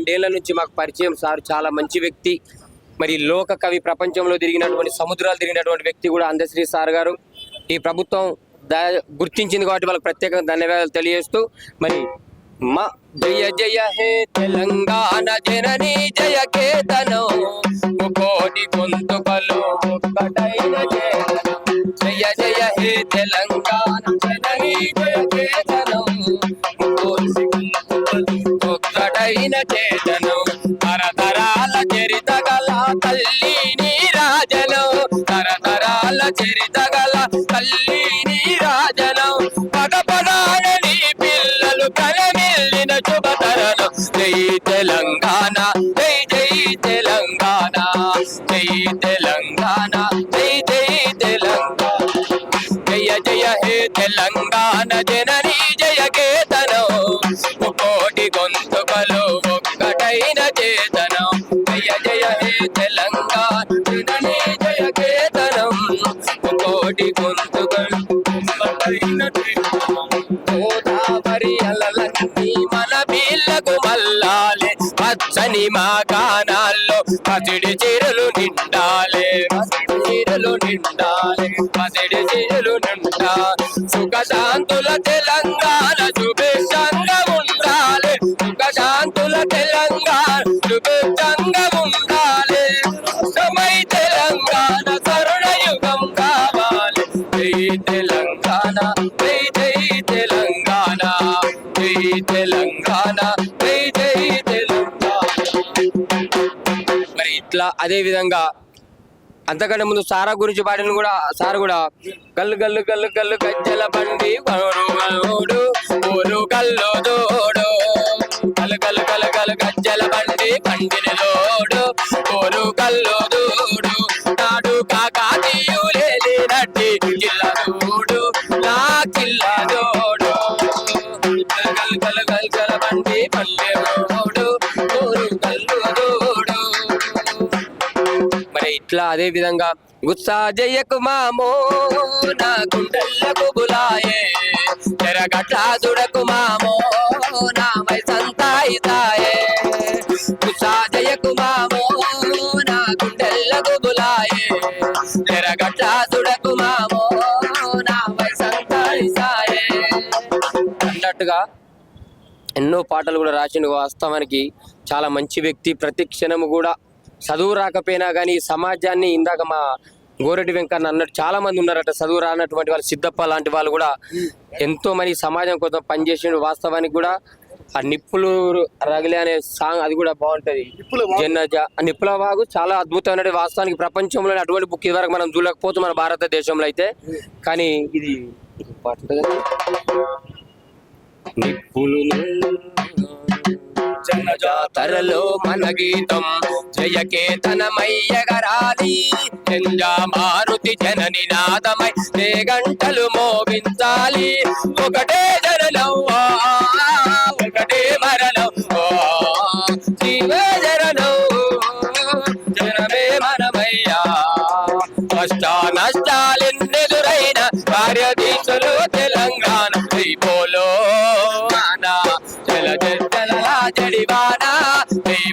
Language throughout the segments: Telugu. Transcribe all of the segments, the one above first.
రెండేళ్ళ నుంచి మాకు పరిచయం సార్ చాలా మంచి వ్యక్తి. మరి లోక కవి ప్రపంచంలో తిరిగినటువంటి సముద్రాలు తిరిగినటువంటి వ్యక్తి కూడా అందశ్రీ సార్ గారు. ఈ ప్రభుత్వం గుర్తించింది కాబట్టి వాళ్ళకి ప్రత్యేకంగా ధన్యవాదాలు తెలియజేస్తూ మరి మా జయ జయ హే తెలంగాణ జనని జయ కేతనం. కోటి గొంతుకలు జయ జయ హే తెలంగాణ గోదావరి అలలన్నీ మన బీళ్ళకు మల్లాలే. పచ్చని మా కానాల్లో పసిడి చీరలు నిండాలే. పసిడి చీరలు నిండాలే పసిడి చీరలు నిండా. సుఖశాంతుల తెలంగాణ జై తెలంగాణ జై జై తెలంగాణ. మరి ఇట్లా అదే విధంగా అంతకంటే ముందు సారా గురించి పాడిన కూడా సార్ కూడా గల్లు గల్లు గల్లు గల్లు గజ్జల బండి గోడు ఊరు గల్లు దోడు. గల్లు గల్లు గల్లు గల్లు గజ్జల బండి బండిని లోడు. ఊరు గల్లు ఊరు మరి ఇట్లా అదే విధంగా గుత్సా జయకు మామో నా గుండెలకు బులాయే తెరగట్లా దుడకు మామో నా వైసంతాయితాయే గుత్సా జయకు మామో నా గుండెలకు బులాయే తెరగట్లా దుడకు మామో నా వైసంతాయితాయే అన్నట్టుగా ఎన్నో పాటలు కూడా రాసిండు. వాస్తవానికి చాలా మంచి వ్యక్తి. ప్రతి క్షణము కూడా చదువు రాకపోయినా కానీ సమాజాన్ని ఇందాక మా గోరెడ్డి వెంకన్న అన్నట్టు చాలా మంది ఉన్నారట. చదువు రానటువంటి వాళ్ళు సిద్ధప్ప లాంటి వాళ్ళు కూడా ఎంతో మంది సమాజం కోసం పనిచేసిండు. వాస్తవానికి కూడా ఆ నిప్పులు రగిలే అనే సాంగ్ అది కూడా బాగుంటది. జన్నజ ఆ నిప్పుల వాగు చాలా అద్భుతమైన వాస్తవానికి ప్రపంచంలో అటువంటి బుక్ ఇదివరకు మనం చూడకపోతే మన భారతదేశంలో అయితే. కానీ ఇది పాట. నిప్పులు జనజాతరలో మన గీతం జయకేతనమయ్యగరాలి జంజా మారుతి జనని నాదమై నే గంటలు మోగించాలి. ఒకటే జననం ఒకటే మరణం జీవే జననం. జనమే మనమయ్యా. కష్ట నష్టాలెన్నెదురైన కార్యదీక్షలు తెలంగాణ జల జడివానా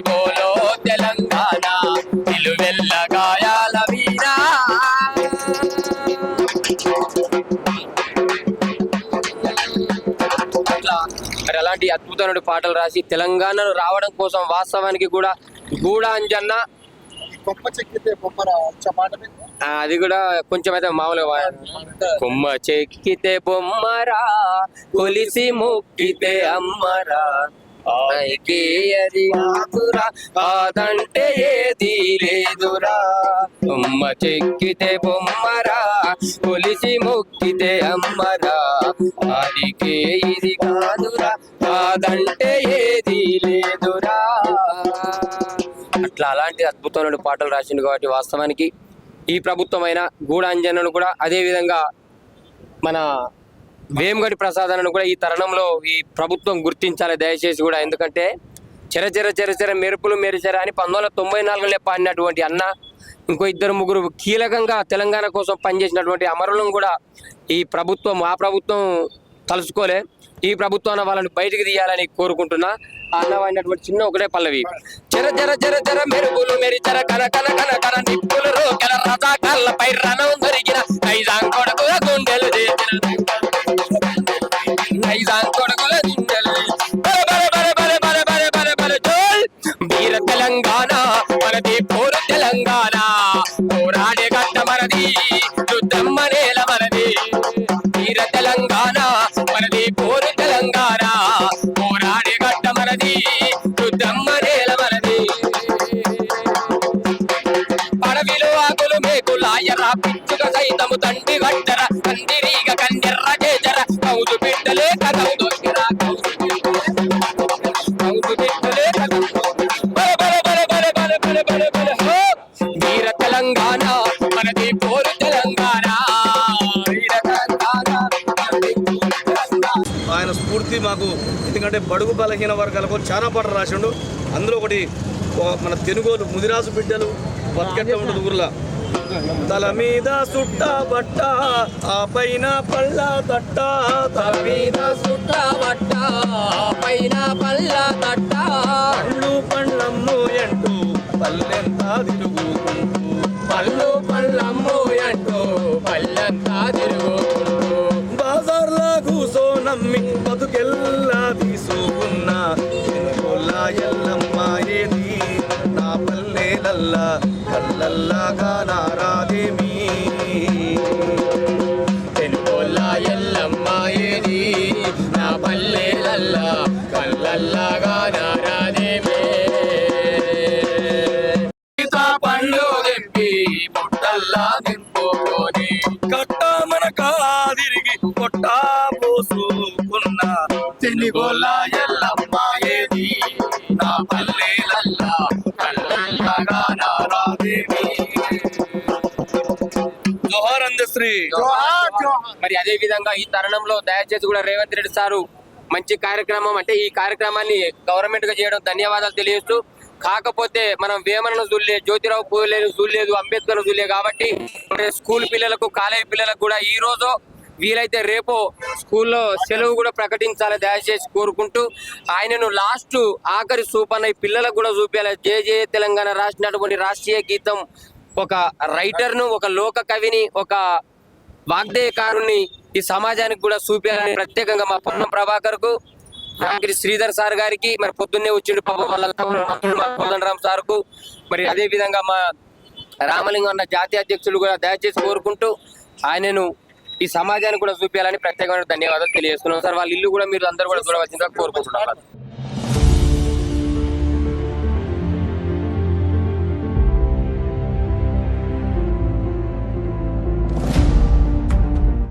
బోలో తెలంగాణ నిలువెల్ల గాయాల వీరా మరి అలాంటి అద్భుతమైన పాటలు రాసి తెలంగాణను రావడం కోసం వాస్తవానికి కూడా గూడా అంజన్న గొప్ప చెక్కితే ఆ, అది కూడా కొంచెం అయితే మామూలుగా కొమ్మ చెక్కితే బొమ్మరా కొలిసి మొక్కితే అమ్మరా పైకి అది ఆకురా కాదంటే ఏది లేదురా. బొమ్మ చెక్కితే బొమ్మరా కొలిసి మొక్కితే అమ్మరా. అదికే ఇది కాదురా కాదంటే ఏది లేదురా. అట్లా అలాంటి అద్భుతమైన పాటలు రాసిండు కాబట్టి వాస్తవానికి ఈ ప్రభుత్వమైన గూడాంజనను కూడా అదే విధంగా మన వేమగడి ప్రసాదాలను కూడా ఈ తరుణంలో ఈ ప్రభుత్వం గుర్తించాలి దయచేసి కూడా. ఎందుకంటే చెరచెర చెరచెర మెరుపులు మెరిచెర అని పంతొమ్మిది వందల తొంభై నాలుగులో పాడినటువంటి అన్న ఇంకో ఇద్దరు ముగ్గురు కీలకంగా తెలంగాణ కోసం పనిచేసినటువంటి అమరులను కూడా ఈ ప్రభుత్వం ఆ ప్రభుత్వం తలుచుకోలే. ఈ ప్రభుత్వాన్ని వాళ్ళని బయటికి తీయాలని కోరుకుంటున్నా. అన్నమైనటువంటి చిన్న ఒకటే పల్లవి. చెర చెర చెర చెర మెరుగులు మెరి కన కన కన కన నిప్పులు రోకెల రజాకాళ్ళపై రణం తెలంగాణ పోరాడే గట్ట మనది యుద్ధమ్మ నేల మనది. వీర తెలంగాణ మనది పోరు తెలంగాణ. పోరాడే గట్ట మనది యుద్ధమ్మ నేల మనది. పడవిలో ఆకులు మేకులాయర పిచ్చుక సైతము తండ్రి గట్టర కందిరీగ కందెర్ర తెలంగాణ మనది పోరు తెలంగాణ. ఆయన స్ఫూర్తి మాకు ఎందుకంటే బడుగు బలహీన వర్గాలకు చాలా పాటలు రాసిండు. అందులో ఒకటి మన తెనుగోలు ముదిరాజు బిడ్డలు బతికెట్ట ఉంటుంది ఊర్లో. తల మీద సుట్ట బట్ట ఆ పైన పళ్ళ తట్ట. తల మీద సుట్ట వట్ట పైన పల్ల తట్ట. పళ్ళు పండ్లమ్ము ఎంటూ పల్లెంతా తిరుగుకుంటూ Hello. జోహార్ అందశ్రీ మరి అదే విధంగా ఈ తరుణంలో దయచేసి కూడా రేవంత్ రెడ్డి సారు మంచి కార్యక్రమం అంటే ఈ కార్యక్రమాన్ని గవర్నమెంట్గా చేయడం ధన్యవాదాలు తెలియజేస్తూ కాకపోతే మనం వేమనను చూడలే జ్యోతిరావు పూలేను చూడలేదు అంబేద్కర్ చూడలే కాబట్టి మరి స్కూల్ పిల్లలకు కాలేజీ పిల్లలకు కూడా ఈ రోజు వీలైతే రేపు స్కూల్లో సెలవు కూడా ప్రకటించాలి దయచేసి కోరుకుంటూ ఆయనను లాస్ట్ ఆఖరి సూపన్న ఈ పిల్లలకు కూడా చూపించాలి. జే జే తెలంగాణ రాసినటువంటి రాష్ట్రీయ గీతం ఒక రైటర్ను ఒక లోక కవిని ఒక వాగ్దేయకారుని ఈ సమాజానికి కూడా చూపించాలని ప్రత్యేకంగా మా పొన్నం ప్రభాకర్కు యాదగిరి శ్రీధర్ సార్ గారికి మరి పొద్దున్నే వచ్చిండు పాప రామ్ సార్కు మరి అదే విధంగా మా రామలింగం అన్న జాతీయ అధ్యక్షులు కూడా దయచేసి కోరుకుంటూ ఆయనను ఈ సమాజానికి కూడా చూపించాలని ప్రత్యేకమైన ధన్యవాదాలు తెలియజేస్తున్నాం. సార్ వాళ్ళ ఇల్లు కూడా మీరు అందరూ కూడా చూడవలసిందిగా కోరుకుంటున్నారు